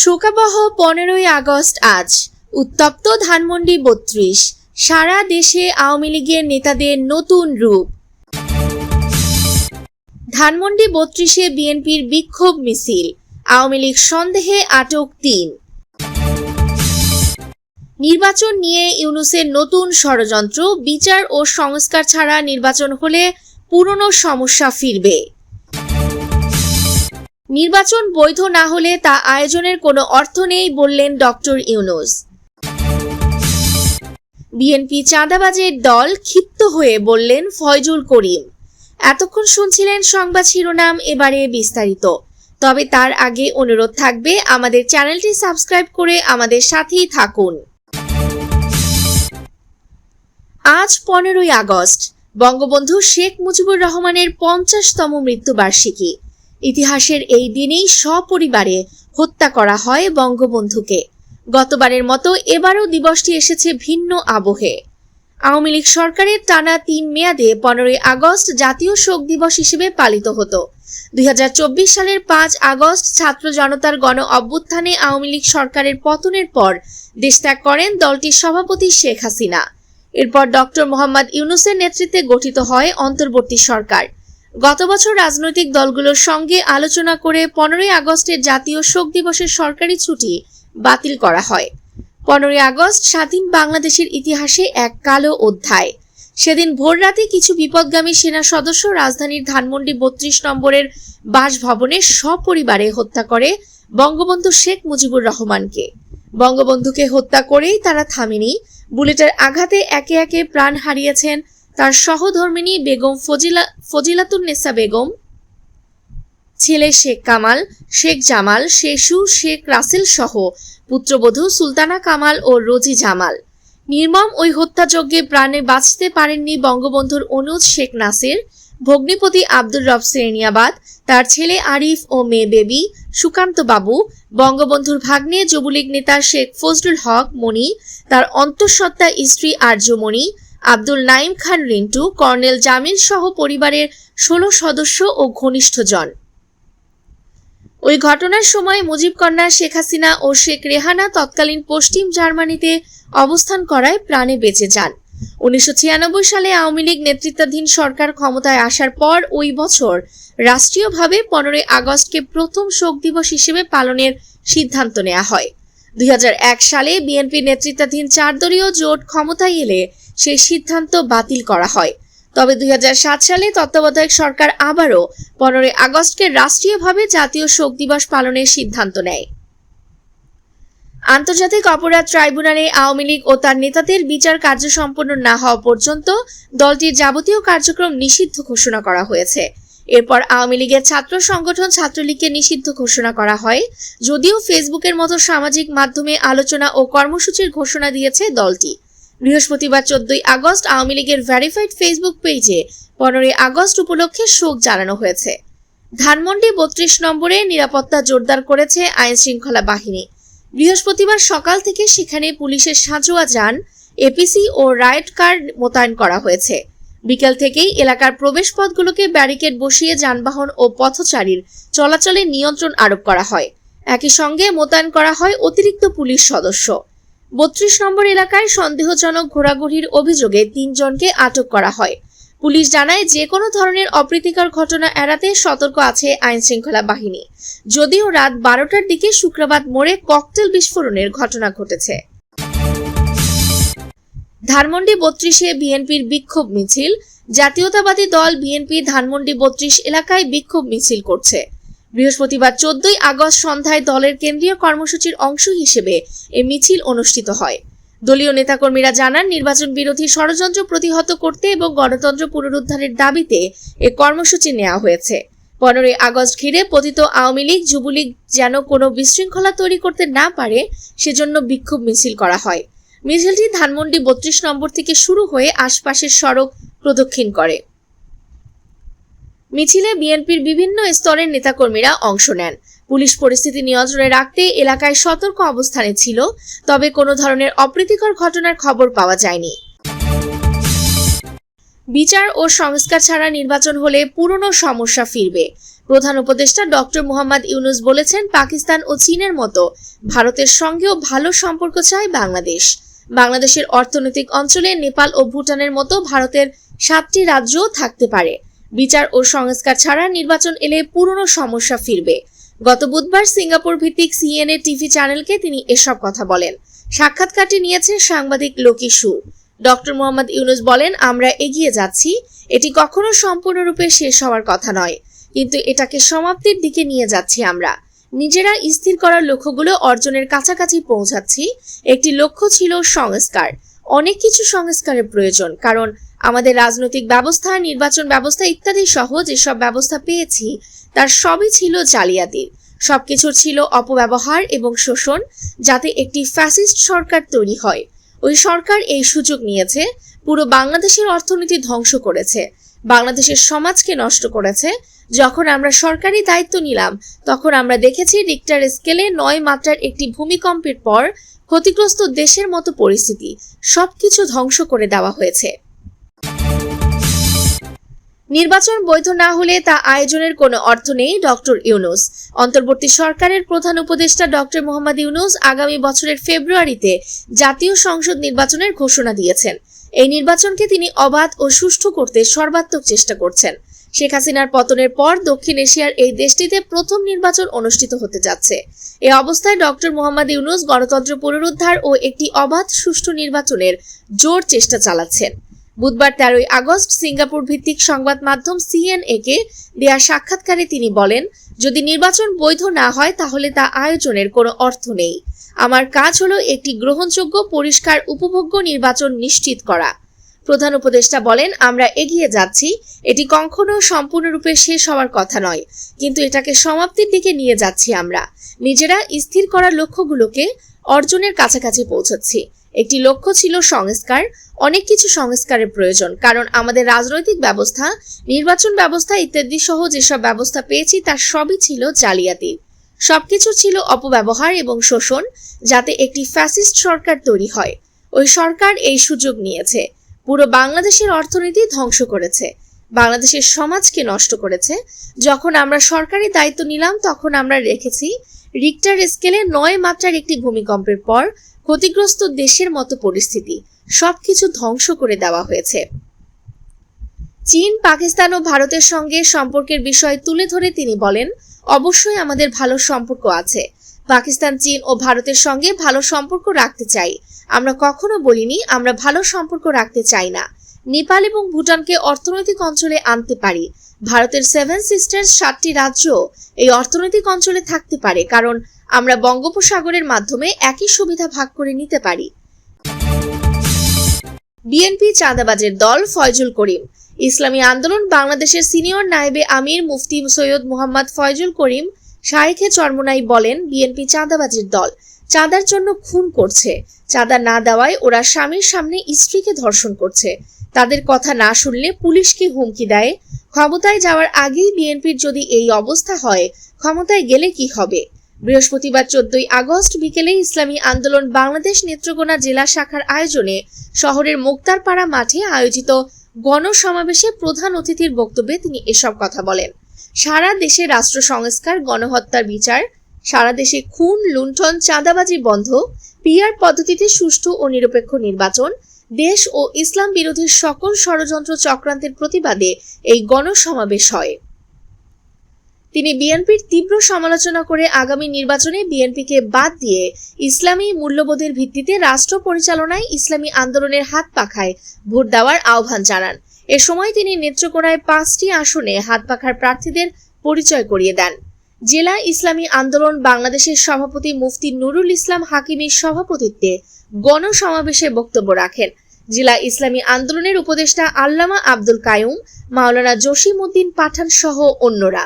শোকাবহ পনেরোই আগস্ট আজ, উত্তপ্ত ধানমন্ডি বত্রিশ, সারা দেশে আওয়ামী লীগের নেতাদের নতুন রূপ। ধানমন্ডি বত্রিশে বিএনপির বিক্ষোভ মিছিল, আওয়ামী লীগ সন্দেহে আটক তিন। নির্বাচন নিয়ে ইউনুসের নতুন ষড়যন্ত্র, বিচার ও সংস্কার ছাড়া নির্বাচন হলে পুরনো সমস্যা ফিরবে। নির্বাচন বৈধ না হলে তা আয়োজনের কোনো অর্থ নেই বললেন ডক্টর ইউনুস। বিএনপি চাঁদাবাজের দল ক্ষিপ্ত হয়ে বললেন ফয়জুল করিম। এতক্ষণ শুনছিলেন সংবাদ শিরোনাম, এবারে বিস্তারিত। তবে তার আগে অনুরোধ থাকবে আমাদের চ্যানেলটি সাবস্ক্রাইব করে আমাদের সাথেই থাকুন। আজ পনেরোই আগস্ট, বঙ্গবন্ধু শেখ মুজিবুর রহমানের পঞ্চাশতম মৃত্যুবার্ষিকী। ইতিহাসের এই দিনেই সপরিবারে হত্যা করা হয় বঙ্গবন্ধুকে। গতবারের মতো এবারও দিবসটি এসেছে ভিন্ন আবহে। আওয়ামী লীগ সরকারের টানা তিন মেয়াদে পনেরোই আগস্ট জাতীয় শোক দিবস হিসেবে পালিত হতো। দুই হাজার চব্বিশ সালের পাঁচ আগস্ট ছাত্র জনতার গণ অভ্যুত্থানে আওয়ামী লীগ সরকারের পতনের পর দেশ ত্যাগ করেন দলটির সভাপতি শেখ হাসিনা। এরপর ডক্টর মোহাম্মদ ইউনুসের নেতৃত্বে গঠিত হয় অন্তর্বর্তী সরকার। গত বছর রাজনৈতিক দলগুলোর সঙ্গে আলোচনা করে পনেরোই আগস্টের জাতীয় শোক দিবসের সরকারি ছুটি বাতিল করা হয়। পনেরোই আগস্ট স্বাধীন বাংলাদেশের ইতিহাসে এক কালো অধ্যায়। সেদিন ভোররাতে কিছু বিপদগামী সেনা সদস্য রাজধানীর ধানমন্ডি বত্রিশ নম্বরের বাসভবনে সপরিবারে হত্যা করে বঙ্গবন্ধু শেখ মুজিবুর রহমানকে। বঙ্গবন্ধুকে হত্যা করেই তারা থামেনি। বুলেটের আঘাতে একে একে প্রাণ হারিয়েছেন তার সহধর্মিনী বেগম ফজিলা ফজিলাতুন্নেসা বেগম, ছেলে শেখ কামাল, শেখ জামাল, শেষু শেখ রাসেল সহ পুত্রবধূ সুলতানা কামাল ও রোজি জামাল। নির্মম ওই হত্যাযজ্ঞে প্রাণে বাঁচতে পারেননি বঙ্গবন্ধুর অনুজ শেখ নাসির, ভগ্নিপতি আব্দুর রব শ্রেণিয়াবাদ, তার ছেলে আরিফ ও মেয়ে বেবি সুকান্ত বাবু, বঙ্গবন্ধুর ভাগ্নে যুবলীগ নেতা শেখ ফজলুল হক মণি, তার অন্তঃসত্ত্বা স্ত্রী আর্যমণি আব্দুল নাইম খান, রিন্টু, কর্নেল জামিন সহ পরিবারের ষোলো সদস্য ও ঘনিষ্ঠজন ওই ঘটনার সময় মুজিব কন্যা শেখ হাসিনা ও শেখ রেহানা তৎকালীন পশ্চিম জার্মানিতে অবস্থান করায় প্রাণে বেঁচে যান। উনিশশো ছিয়ানব্বই সালে আওয়ামী লীগ নেতৃত্বাধীন সরকার ক্ষমতায় আসার পর ওই বছর রাষ্ট্রীয়ভাবে পনেরোই আগস্টকে প্রথম শোক দিবস হিসেবে পালনের সিদ্ধান্ত নেওয়া হয়। দুই হাজার এক সালে বিএনপি নেতৃত্বাধীন চার দলীয় জোট ক্ষমতায় এলে সেই সিদ্ধান্ত বাতিল করা হয়। তবে দুই হাজার সাত সালে তত্ত্বাবধায়ক সরকার আবারও পনেরোই আগস্টকে রাষ্ট্রীয়ভাবে জাতীয় শোক দিবস পালনের সিদ্ধান্ত নেয়। আন্তর্জাতিক অপরাধ ট্রাইব্যুনালে আওয়ামী লীগ ও তার নেতাদের বিচার কার্য সম্পন্ন না হওয়া পর্যন্ত দলটির যাবতীয় কার্যক্রম নিষিদ্ধ ঘোষণা করা হয়েছে। এরপর আওয়ামী লীগের ছাত্র সংগঠন ছাত্রলীগকে নিষিদ্ধ ঘোষণা করা হয়, যদিও ফেসবুকের মতো সামাজিক মাধ্যমে আলোচনা ও কর্মসূচির ঘোষণা দিয়েছে দলটি। বৃহস্পতিবার চোদ্দই আগস্ট আওয়ামী লীগের ভ্যারিফাইড ফেসবুক পেজে পনেরোই আগস্ট উপলক্ষে শোক জানানো হয়েছে। ধানমন্ডি বত্রিশ নম্বরে নিরাপত্তা জোরদার করেছে আইন শৃঙ্খলা বাহিনী। বৃহস্পতিবার সকাল থেকে সেখানে পুলিশের সাঁজোয়া যান এপিসি ও রাইট কার মোতায়েন করা হয়েছে। বিকেল থেকেই এলাকার প্রবেশপথগুলোকে ব্যারিকেড বসিয়ে যানবাহন ও পথচারীর চলাচলে নিয়ন্ত্রণ আরোপ করা হয়। একই সঙ্গে মোতায়েন করা হয় অতিরিক্ত পুলিশ সদস্য। বত্রিশ নম্বর এলাকায় সন্দেহজনক ঘোরাঘুরির অভিযোগে তিনজনকে আটক করা হয়। পুলিশ জানায়, যে কোনো ধরনের অপ্রীতিকর ঘটনা এড়াতে সতর্ক আছে আইন শৃঙ্খলা বাহিনী। যদিও রাত বারোটার দিকে শুক্রবার মোড়ে ককটেল বিস্ফোরণের ঘটনা ঘটেছে। ধানমন্ডি বত্রিশে বিএনপির বিক্ষোভ মিছিল। জাতীয়তাবাদী দল বিএনপি ধানমন্ডি বত্রিশ এলাকায় বিক্ষোভ মিছিল করছে। বৃহস্পতিবার চোদ্দই আগস্ট সন্ধ্যায় দলের কেন্দ্রীয় কর্মসূচির অংশ হিসেবে এ মিছিল অনুষ্ঠিত হয়। দলীয় নেতাকর্মীরা জানান, নির্বাচন বিরোধী ষড়যন্ত্র প্রতিহত করতে এবং গণতন্ত্র পুনরুদ্ধারের দাবিতে এ কর্মসূচি নেওয়া হয়েছে। পনেরোই আগস্ট ঘিরে পতিত আওয়ামী লীগ, যুবলীগ যেন কোনো বিশৃঙ্খলা তৈরি করতে না পারে, সেজন্য বিক্ষোভ মিছিল করা হয়। মিছিলটি ধানমন্ডি বত্রিশ নম্বর থেকে শুরু হয়ে আশপাশের সড়ক প্রদক্ষিণ করে। মিছিলে বিএনপির বিভিন্ন স্তরের নেতাকর্মীরা অংশ নেন। পুলিশ পরিস্থিতি নিয়ন্ত্রণে রাখতে এলাকায় সতর্ক অবস্থানে ছিল, তবে কোনো ধরনের অপ্রীতিকর ঘটনার খবর পাওয়া যায়নি। বিচার ও সংস্কার ছাড়া নির্বাচন হলে পুরনো সমস্যা ফিরবে। প্রধান উপদেষ্টা ডক্টর মোহাম্মদ ইউনুস বলেছেন, পাকিস্তান ও চীনের মতো ভারতের সঙ্গেও ভালো সম্পর্ক চায় বাংলাদেশ। বাংলাদেশের অর্থনৈতিক অঞ্চলে নেপাল ও ভুটানের মতো ভারতের সাতটি রাজ্যও থাকতে পারে। বিচার ও সংস্কার ছাড়া নির্বাচন এলে পুরনো সমস্যা ফিরবে। গত বুধবার সিঙ্গাপুর ভিত্তিক সিএনএ টিভি চ্যানেলকে তিনি এসব কথা বলেন। সাক্ষাৎকারটি নিয়েছেন সাংবাদিক লোকি সু। ডক্টর মোহাম্মদ ইউনুস বলেন, আমরা এগিয়ে যাচ্ছি। এটি কখনো সম্পূর্ণরূপে শেষ হওয়ার কথা নয়। কিন্তু এটাকে সমাপ্তির দিকে নিয়ে যাচ্ছি আমরা। নিজেরা স্থির করার লক্ষ্যগুলো অর্জনের কাছাকাছি পৌঁছাচ্ছি। একটি লক্ষ্য ছিল সংস্কার। অনেক কিছু সংস্কারের প্রয়োজন, কারণ আমাদের রাজনৈতিক ব্যবস্থা, নির্বাচন ব্যবস্থা ইত্যাদি সহ যেসব ব্যবস্থা পেয়েছি, তার সবই ছিল জালিয়াতির। সবকিছুর ছিল অপব্যবহার এবং শোষণ, যাতে একটি ফ্যাসিস্ট সরকার তৈরি হয়। ওই সরকার এই সুযোগ নিয়েছে, পুরো বাংলাদেশের অর্থনীতি ধ্বংস করেছে, বাংলাদেশের সমাজকে নষ্ট করেছে। যখন আমরা সরকারি দায়িত্ব নিলাম, তখন আমরা দেখেছি রিক্টার স্কেলে নয় মাত্রার একটি ভূমিকম্পের পর ক্ষতিগ্রস্ত দেশের মতো পরিস্থিতি সবকিছু ধ্বংস করে দেওয়া হয়েছে। নির্বাচন বৈধ না হলে তা আয়োজনের কোনো অর্থ নেই ডক্টর ইউনুস। অন্তর্বর্তী সরকারের প্রধান উপদেষ্টা ডক্টর মোহাম্মদ ইউনুস আগামী বছরের ফেব্রুয়ারিতে জাতীয় সংসদ নির্বাচনের ঘোষণা দিয়েছেন। এই নির্বাচনকে তিনি অবাধ ও সুষ্ঠু করতে সর্বাত্মক চেষ্টা করছেন। শেখ হাসিনার পতনের পর দক্ষিণ এশিয়ার এই দেশটিতে প্রথম নির্বাচন অনুষ্ঠিত হতে যাচ্ছে। এ অবস্থায় ডক্টর মোহাম্মদ ইউনুস গণতন্ত্র পুনরুদ্ধার ও একটি অবাধ সুষ্ঠু নির্বাচনের জোর চেষ্টা চালাচ্ছেন। বুধবার তেরোই আগস্ট সিঙ্গাপুর ভিত্তিক সংবাদ মাধ্যম সিএনএ কে দেয়া সাক্ষাৎকারে তিনি বলেন, যদি নির্বাচন বৈধ না হয় তাহলে তা আয়োজনের কোনো অর্থ নেই। আমার কাজ হলো একটি গ্রহণযোগ্য, পরিষ্কার, উপভোগ্য নির্বাচন নিশ্চিত করা। প্রধান উপদেষ্টা বলেন, আমরা এগিয়ে যাচ্ছি। এটি কখনো সম্পূর্ণরূপে শেষ হওয়ার কথা নয়, কিন্তু এটাকে সমাপ্তির দিকে নিয়ে যাচ্ছি আমরা। নিজেরা স্থির করার লক্ষ্যগুলোকে অর্জনের কাছাকাছি পৌঁছাচ্ছি। একটি লক্ষ্য ছিল সংস্কার, অনেক কিছু সংস্কারের প্রয়োজন, কারণ আমাদের রাজনৈতিক ব্যবস্থা, নির্বাচন ব্যবস্থা ইত্যাদি সহ যেসব ব্যবস্থা পেয়েছি তার সবই ছিল জালিয়াতি। সবকিছু ছিল অপব্যবহার এবং শোষণ, যাতে একটি ফ্যাসিস্ট সরকার তৈরি হয়। ওই সরকার এই সুযোগ নিয়েছে। পুরো বাংলাদেশের অর্থনীতি ধ্বংস করেছে। বাংলাদেশের সমাজকে নষ্ট করেছে। যখন আমরা সরকারি দায়িত্ব নিলাম, তখন আমরা রেখেছি রিক্টার স্কেলে নয় মাত্রার একটি ভূমিকম্পের পর ক্ষতিগ্রস্ত দেশের মতো পরিস্থিতি। সবকিছু ধ্বংস করে দেওয়া হয়েছে। চীন, পাকিস্তান ও ভারতের সঙ্গে সম্পর্কের বিষয় তুলে ধরে তিনি বলেন, অবশ্যই আমাদের ভালো সম্পর্ক আছে। পাকিস্তান, চীন ও ভারতের সঙ্গে ভালো সম্পর্ক রাখতে চাই। আমরা কখনো বলিনি, আমরা ভালো সম্পর্ক রাখতে চাই না। নেপাল এবং ভুটানকে অর্থনৈতিক অঞ্চলে আনতে পারি। ভারতের সেভেন সিস্টার্স সাতটি রাজ্য এই অর্থনৈতিক অঞ্চলে থাকতে পারে, কারণ আমরা বঙ্গোপসাগরের মাধ্যমে একই সুবিধা ভাগ করে নিতে পারি। বিএনপি চাঁদাবাজের দল ফয়জুল করিম। ইসলামী আন্দোলন বাংলাদেশের সিনিয়র নায়েবে আমির মুফতি সৈয়দ মোহাম্মদ ফয়জুল করিম শায়েখে চরমনাই বলেন বিএনপি চাঁদাবাজির দল। চাঁদার জন্য খুন করছে। চাঁদা না দেওয়ায় ওরা স্বামীর সামনে স্ত্রীকে ধর্ষণ করছে। তাদের কথা না শুনলে পুলিশকে হুমকি দেয়? ক্ষমতায় যাওয়ার আগেই বিএনপির যদি এই অবস্থা হয়, ক্ষমতায় গেলে কি হবে? বৃহস্পতিবার চোদ্দই আগস্ট বিকেলে ইসলামী আন্দোলন বাংলাদেশ নেত্রকোনা জেলা শাখার আয়োজনে শহরের মুক্তারপাড়া মাঠে আয়োজিত গণসমাবেশে প্রধান অতিথির বক্তব্যে তিনি এসব কথা বলেন। সারা দেশে রাষ্ট্র সংস্কার, গণহত্যার বিচার সারা দেশে খুন, লুণ্ঠন, চাঁদাবাজি বন্ধ, পিআর পদ্ধতিতে সুষ্ঠু ও নিরপেক্ষ নির্বাচন, দেশ ও ইসলাম বিরোধী সকল ষড়যন্ত্র চক্রান্তের প্রতিবাদে এই গণসমাবেশ হয়। তিনি বিএনপির তীব্র সমালোচনা করে আগামী নির্বাচনে বিএনপিকে বাদ দিয়ে ইসলামী মূল্যবোধের ভিত্তিতে রাষ্ট্র পরিচালনায় ইসলামী আন্দোলনের হাত পাখায় ভোট দেওয়ার আহ্বান জানান। এ সময় তিনি নেত্রকোনায় পাঁচটি আসনে হাত পাখার প্রার্থীদের পরিচয় করিয়ে দেন। জেলা ইসলামী আন্দোলন বাংলাদেশের সভাপতি মুফতি নুরুল ইসলাম হাকিমের সভাপতিত্বে গণসমাবেশে বক্তব্য রাখেন। জেলা ইসলামী আন্দোলনের উপদেষ্টা আল্লামা আব্দুল কায়ুম, মাওলানা জসিম উদ্দিন পাঠান সহ অন্যরা।